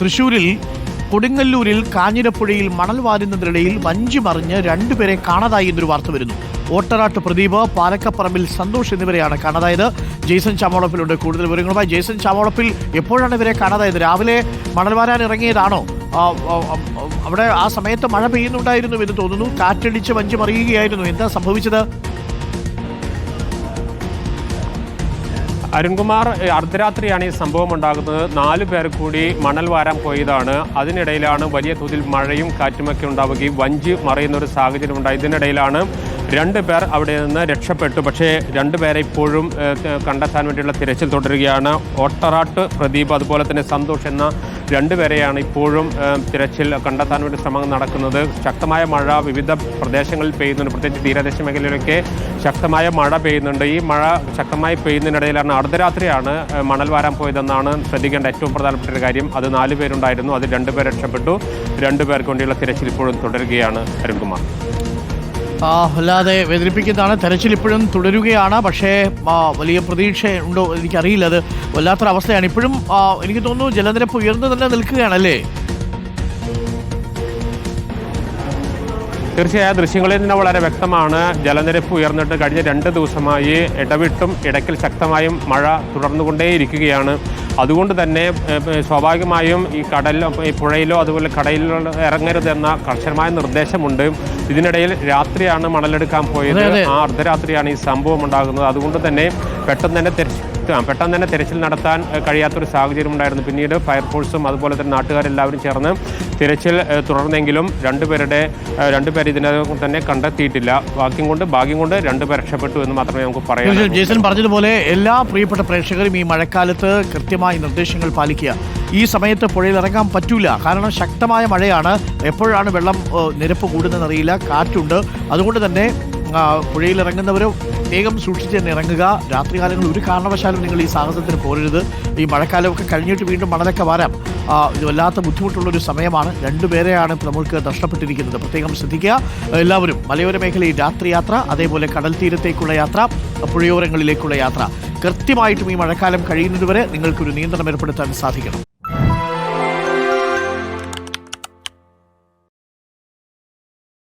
തൃശൂരിൽ കൊടുങ്ങല്ലൂരിൽ കാഞ്ഞിരപ്പുഴയിൽ മണൽ വാരുന്നതിനിടയിൽ വഞ്ചി മറിഞ്ഞ് രണ്ടുപേരെ കാണാതായി എന്നൊരു വാർത്ത വരുന്നു. ഓട്ടറാട്ട് പ്രദീപ് പാലക്കപ്പറമ്പിൽ സന്തോഷ് എന്നിവരെയാണ് കാണാതായത്. ജെയ്സൺ ചാമോളപ്പിലുണ്ട്. കൂടുതൽ വിവരങ്ങളുമായി ജെയ്സൺ ചാമോളപ്പിൽ എപ്പോഴാണ് ഇവരെ കാണാതായത്? രാവിലെ മണൽ വാരാൻ ഇറങ്ങിയതാണോ? അവിടെ ആ സമയത്ത് മഴ പെയ്യുന്നുണ്ടായിരുന്നു എന്ന് തോന്നുന്നു. കാറ്റടിച്ച് വഞ്ചി മറിയുകയായിരുന്നു. എന്താ സംഭവിച്ചത്? അരുൺകുമാർ അർദ്ധരാത്രിയാണ് ഈ സംഭവം ഉണ്ടാകുന്നത്. നാല് പേർ കൂടി മണൽ വാരാൻ പോയതാണ്. അതിനിടയിലാണ് വലിയ തോതിൽ മഴയും കാറ്റുമൊക്കെ ഉണ്ടാവുകയും വഞ്ചി മറയുന്ന ഒരു സാഹചര്യം ഉണ്ടായി ഇതിനിടയിലാണ് രണ്ട് പേർ അവിടെ നിന്ന് രക്ഷപ്പെട്ടു. പക്ഷേ രണ്ട് പേരെ ഇപ്പോഴും കണ്ടെത്താൻ വേണ്ടിയുള്ള തിരച്ചിൽ തുടരുകയാണ്. ഓട്ടറാട്ട് പ്രദീപ് അതുപോലെ തന്നെ സന്തോഷ് എന്ന രണ്ടുപേരെയാണ് ഇപ്പോഴും തിരച്ചിൽ കണ്ടെത്താൻ വേണ്ടി ശ്രമം നടക്കുന്നത്. ശക്തമായ മഴ വിവിധ പ്രദേശങ്ങളിൽ പെയ്യുന്നുണ്ട്. പ്രത്യേകിച്ച് തീരദേശ മേഖലയിലൊക്കെ ശക്തമായ മഴ പെയ്യുന്നുണ്ട്. ഈ മഴ ശക്തമായി പെയ്യുന്നതിനിടയിലാണ് അർദ്ധരാത്രിയാണ് മണൽ വാരാൻ പോയതെന്നാണ് ശ്രദ്ധിക്കേണ്ട ഏറ്റവും പ്രധാനപ്പെട്ട ഒരു കാര്യം. അത് നാല് പേരുണ്ടായിരുന്നു. അതിൽ രണ്ടുപേർ രക്ഷപ്പെട്ടു. രണ്ടുപേർക്ക് വേണ്ടിയുള്ള തിരച്ചിൽ ഇപ്പോഴും തുടരുകയാണ് അരുൺകുമാർ. ആ, വല്ലാതെ വേദനിപ്പിക്കുന്നതാണ്. തെരച്ചിൽ ഇപ്പോഴും തുടരുകയാണ്. പക്ഷേ വലിയ പ്രതീക്ഷ ഉണ്ടോ എനിക്കറിയില്ല. അത് വല്ലാത്തൊരവസ്ഥയാണ് ഇപ്പോഴും ആ, എനിക്ക് തോന്നുന്നു ജലനിരപ്പ് ഉയർന്നു തന്നെ നിൽക്കുകയാണല്ലേ തീർച്ചയായും ദൃശ്യങ്ങളിൽ നിന്ന് വളരെ വ്യക്തമാണ്. ജലനിരപ്പ് ഉയർന്നിട്ട് കഴിഞ്ഞ രണ്ട് ദിവസമായി ഇടവിട്ടും ഇടയ്ക്കിൽ ശക്തമായും മഴ തുടർന്നുകൊണ്ടേയിരിക്കുകയാണ്. അതുകൊണ്ട് തന്നെ സ്വാഭാവികമായും ഈ കടലിലോ ഈ പുഴയിലോ അതുപോലെ കടലിലോ ഇറങ്ങരുതെന്ന കർശനമായ നിർദ്ദേശമുണ്ട്. ഇതിനിടയിൽ രാത്രിയാണ് മണലെടുക്കാൻ പോയത്. ആ അർദ്ധരാത്രിയാണ് ഈ സംഭവം ഉണ്ടാകുന്നത്. അതുകൊണ്ട് തന്നെ പെട്ടെന്ന് തന്നെ പെട്ടെന്ന് തന്നെ തിരച്ചിൽ നടത്താൻ കഴിയാത്തൊരു സാഹചര്യം ഉണ്ടായിരുന്നു. പിന്നീട് ഫയർഫോഴ്സും അതുപോലെ തന്നെ നാട്ടുകാരെല്ലാവരും ചേർന്ന് തിരച്ചിൽ തുടർന്നെങ്കിലും രണ്ടുപേരുടെ രണ്ടുപേരെ ഇതിനകം തന്നെ കണ്ടെത്തിയിട്ടില്ല. വാക്യം കൊണ്ട് ഭാഗ്യം കൊണ്ട് രണ്ടുപേർ രക്ഷപ്പെട്ടു എന്ന് മാത്രമേ നമുക്ക് പറയാം ജേസൺ പറഞ്ഞതുപോലെ എല്ലാ പ്രിയപ്പെട്ട പ്രേക്ഷകരും ഈ മഴക്കാലത്ത് കൃത്യമായി നിർദ്ദേശങ്ങൾ പാലിക്കുക. ഈ സമയത്ത് പുഴയിൽ ഇറങ്ങാൻ പറ്റൂല. കാരണം ശക്തമായ മഴയാണ്. എപ്പോഴാണ് വെള്ളം നിരപ്പ് കൂടുന്നതെന്നറിയില്ല. കാറ്റുണ്ട്. അതുകൊണ്ട് തന്നെ പുഴയിൽ ഇറങ്ങുന്നവരും വേഗം സൂക്ഷിച്ച് തന്നെ ഇറങ്ങുക. രാത്രികാലങ്ങളിൽ ഒരു കാരണവശാലും നിങ്ങൾ ഈ സാഹസത്തിന് പോരരുത് ഈ മഴക്കാലമൊക്കെ കഴിഞ്ഞിട്ട് വീണ്ടും മണലൊക്കെ വരാം. ഇത് വല്ലാത്ത ബുദ്ധിമുട്ടുള്ളൊരു സമയമാണ്. രണ്ടുപേരെയാണ് നമുക്ക് നഷ്ടപ്പെട്ടിരിക്കുന്നത്. പ്രത്യേകം ശ്രദ്ധിക്കുക. എല്ലാവരും മലയോര മേഖലയിൽ രാത്രി യാത്ര അതേപോലെ കടൽ തീരത്തേക്കുള്ള യാത്ര പുഴയോരങ്ങളിലേക്കുള്ള യാത്ര. കൃത്യമായിട്ടും ഈ മഴക്കാലം കഴിയുന്നതുവരെ നിങ്ങൾക്കൊരു നിയന്ത്രണം ഏർപ്പെടുത്താൻ സാധിക്കണം.